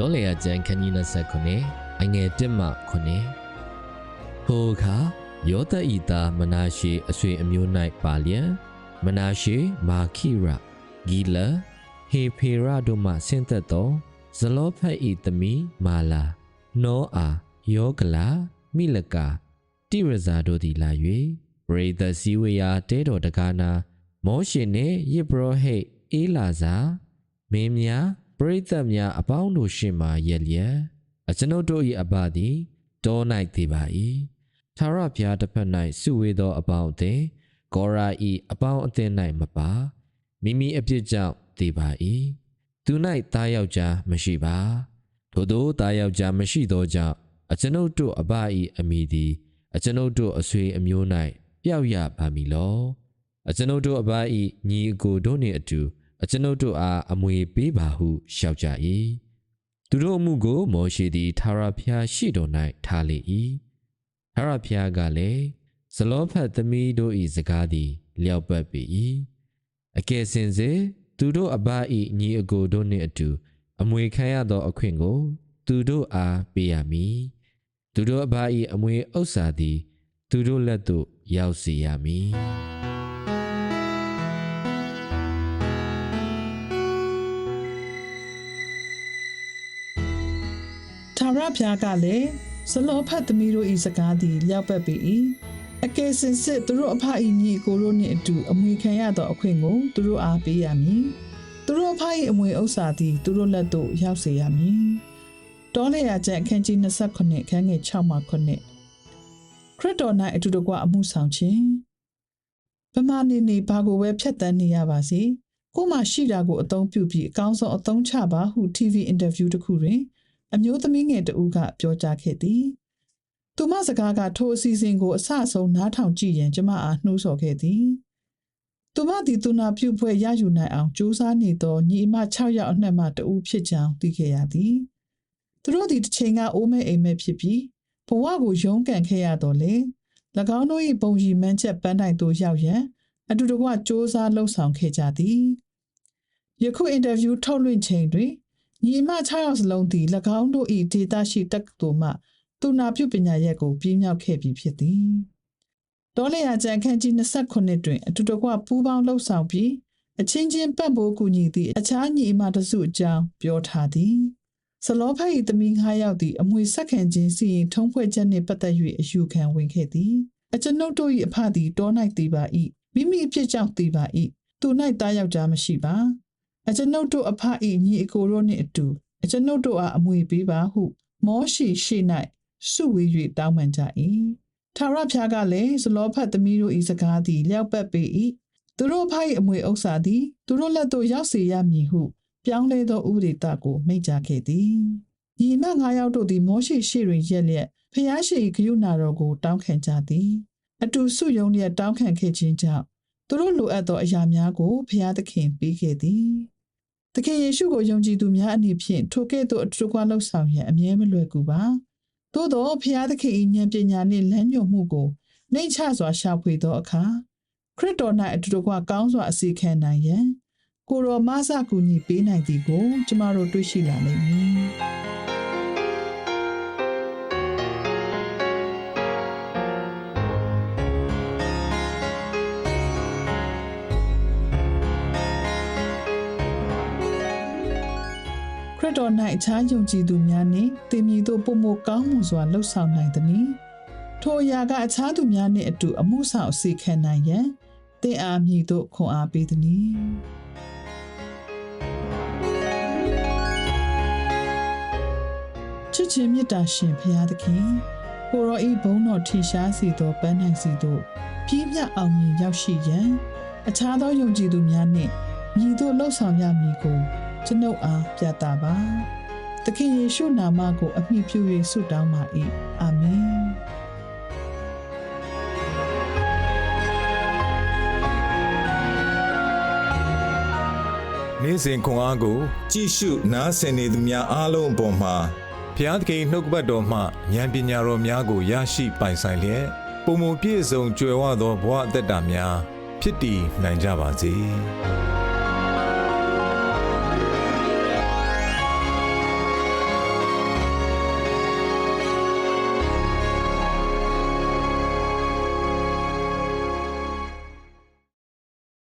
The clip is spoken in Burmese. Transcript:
ဒေါ်လေယာကျန်ခန်းကြီး29အငယ်1မှ9ဟိုအခါယောသဤသားမနာရှေအဆွေအမျိုး၌ပါလျံမနာရှေမာခိရဂီလဟေဖေရတို့မှဆင်းသက်သောဇလောဖတ်ဤသမီးမာလာနောအာယောဂလာမိလကာတိရဇာတို့သည်လာ၍ပရိသစီဝေယာတဲတော်တကားနာမောရှင်နှင့်ယေဘရဟိတ်အေလာဇာမင်းများ ပရိသတ်များအပေါင်းတို့ရှေ့မှရက်လျက်အကျွန်ုပ်တို့၏အဘသည်တော၌သေးပါ၏သာရဖျားတစ်ဖက်၌စုဝေးသောအပေါင်းအသင်းဂောရာ၏အပေါင်းအသင်း၌မပါမိမိအပြစ်ကြောင့်သေးပါ၏သူ၌သားယောက်ျားမရှိပါထို့သောသားယောက်ျားမရှိသောကြောင့်အကျွန်ုပ်တို့အဘ၏အမိသည်အကျွန်ုပ်တို့အဆွေအမျိုး၌ပျောက်ရပါမည်လောအကျွန်ုပ်တို့အဘ၏ညီအကိုတို့နှင့်အတူ အကျွန်ုပ်တို့အားအမွေပေးပါဟုလျှောက်ကြ၏သူတို့အမှုကိုမောရှေသည်သာရဖျားရှိတော်၌ထားလေ၏သာရဖျားကလည်းဇလောဖတ်သမီးတို့၏စကားသည်လျောက်ပတ်ပေ၏အကယ်စင်စေသူတို့အဘ၏ညီအကိုတို့နှင့်အတူအမွေခံရသောအခွင့်ကို သူတို့အားပေးရမည်သူတို့အဘ၏အမွေဥစ္စာသည် သူတို့လက်သို့ရောက်စေရမည် ထာဝရဘုရားကလည်းဇလောဖတ်သမီးတို့၏စကားသည်လျောက်ပတ်ပေ၏အကယ်စင်စစ်သူတို့အဖ၏ညီကိုတို့နှင့်အတူအမွေခံရသောအခွင့်ကိုသူတို့အားပေးရမည်သူတို့အဖ၏အမွေဥစ္စာသည်သူတို့လက်သို့ရောက်စေရမည်တောလေယာကျန်အခန်းကြီး29ခန်းငယ်6မှ9ခရစ်တော်၌အတူတကွအမှုဆောင်ခြင်းဗမာနေနေဘာကိုပဲဖြတ်တန်းနေရပါစေကိုယ်မှရှိတာကိုအသုံးပြုပြီးအကောင်းဆုံးအသုံးချပါဟု TV အင်တာဗျူးတစ်ခုတွင် အမျိုးသမီးငယ်တဦးကပြောကြားခဲ့သည်။သူမစကားကထိုအစီအစဉ်ကိုအဆအဆုံးနားထောင်ကြည့်ရင်ကျမအားနှိုးဆော်ခဲ့သည်။သူမသည်သူနာပြုဖွဲ့ရယူနိုင်အောင်ကြိုးစားနေသောညီအမ6ယောက်အနက်မှတဦးဖြစ်ကြောင်းသိခဲ့ရသည်။သူတို့သည်တစ်ချိန်ကအိုးမဲအိမ်မဲဖြစ်ပြီးဘဝကိုရုန်းကန်ခဲ့ရတော့လေ၎င်းတို့၏ပုံရီမှန်းချက်ပန်းတိုင်သို့ရောက်ရန်အတူတကွစ조사လှုပ်ဆောင်ခဲ့ကြသည်။ယခုအင်တာဗျူးထုတ်လွှင့်ချိန်တွင် ညီအမ6ယောက်စလုံးသည်၎င်းတို့၏ဒေတာရှိတက္ကသိုလ်မှသူနာပြုပညာရက်ကိုပြင်းမြောက်ခဲ့ပြီဖြစ်သည်။တောလေယာကျန်ခန်းကြီး29တွင်အတူတကွပူးပေါင်းလှုပ်ဆောင်ပြီးအချင်းချင်းပတ်ဖို့ကူညီသည့်အခြားညီအမတစုအကြောင်းပြောထားသည်။ဆလောဖတ်၏သမီး9ယောက်သည်အမွေဆက်ခံခြင်းစီရင်ထုံးဖွဲ့ချက်နှင့်ပတ်သက်၍အယူခံဝင်ခဲ့သည်။အကျွန်ုပ်တို့၏အဖသည်တော၌တည်ပါ၏။မိမိအဖြစ်ကြောင့်တည်ပါ၏။သူ၌တားယောက်ျားမရှိပါ။ အကျွန်ုပ်တို့အဖ၏ညီအကိုတို့နှင့်အတူအကျွန်ုပ်တို့အားအမွေပေးပါဟု မောရှိရှိ၌စုဝေး၍တောင်းပန်ကြ၏ထာဝရဘုရားကလည်းဇလောဖတ်သမီးတို့၏စကားသည်လျောက်ပတ်ပေ၏သူတို့အဖ၏အမွေဥစ္စာသည်သူတို့လက်သို့ရောက်စေရမည်ဟုပြောင်းလဲသောဥပဒေတကိုမိန့်ကြားခဲ့သည်ညီမငါးယောက်တို့သည်မောရှိရှိတွင်ရက်လျက်ဖျားရှိဂယုဏတော်ကိုတောင်းခံကြသည်အတူစုယုံလျက်တောင်းခံခဲ့ခြင်းကြောင့်သူတို့လိုအပ်သောအရာများကိုဖျားသခင်ပေးခဲ့သည်သ ခင်ယေရှုကိုယုံကြည်သူများအနေဖြင့်ထိုကဲ့သို့အထူးကွာလှုပ်ဆောင်ရန်အမြဲမလွယ်ကူပါ။သို့သောဖျားသခင်၏ဉာဏ်ပညာနှင့်လမ်းညွှန်မှုကိုနှိမ့်ချစွာရှာဖွေသောအခါခရစ်တော်၌အထူးကွာကောင်းစွာအစီခံနိုင်ရန်ကိုရောမဆကူညီပေးနိုင်သည်ကိုကျမတို့တွေ့ရှိလာလိမ့်မည်။ ခရစ်တော်၌အခြားယုံကြည်သူများနှင့်တင်မည်သို့ပုံမကောင်းမှုစွာလှုပ်ဆောင်နိုင်သည်။ထိုအရာကအခြားသူများနှင့်အတူအမှုဆောင်အစီခံနိုင်ရန်သင်အားမည်သို့ခွန်အားပေးသည်။ချစ်ချင်းမေတ္တာရှင်ဖရာသခင်ကိုရောဤဘုန်းတော်ထင်ရှားစေသောပန်းနိုင်စီသို့ပြည့်မြတ်အောင်မြင်ရောက်ရှိရန်အခြားသောယုံကြည်သူများနှင့်မြည်တို့လှုပ်ဆောင်ရမည်ကို ကျွန်ုပ်အားပြတာပါသခင်ယေရှုနာမကို အမိပြု၍ဆုတောင်းပါ၏အာမင်နေ့စဉ်ခွန်အားကို ကြည့်ရှုနားဆင်နေသူများအားလုံးအပေါ်မှာဘုရားသခင်နှုတ်ကပတ်တော်မှဉာဏ်ပညာတော်များကိုရရှိပိုင်ဆိုင်လျက်ပုံပုံပြည့်စုံကြွယ်ဝသောဘဝအသက်တာများဖြစ်တည်နိုင်ကြပါစေ။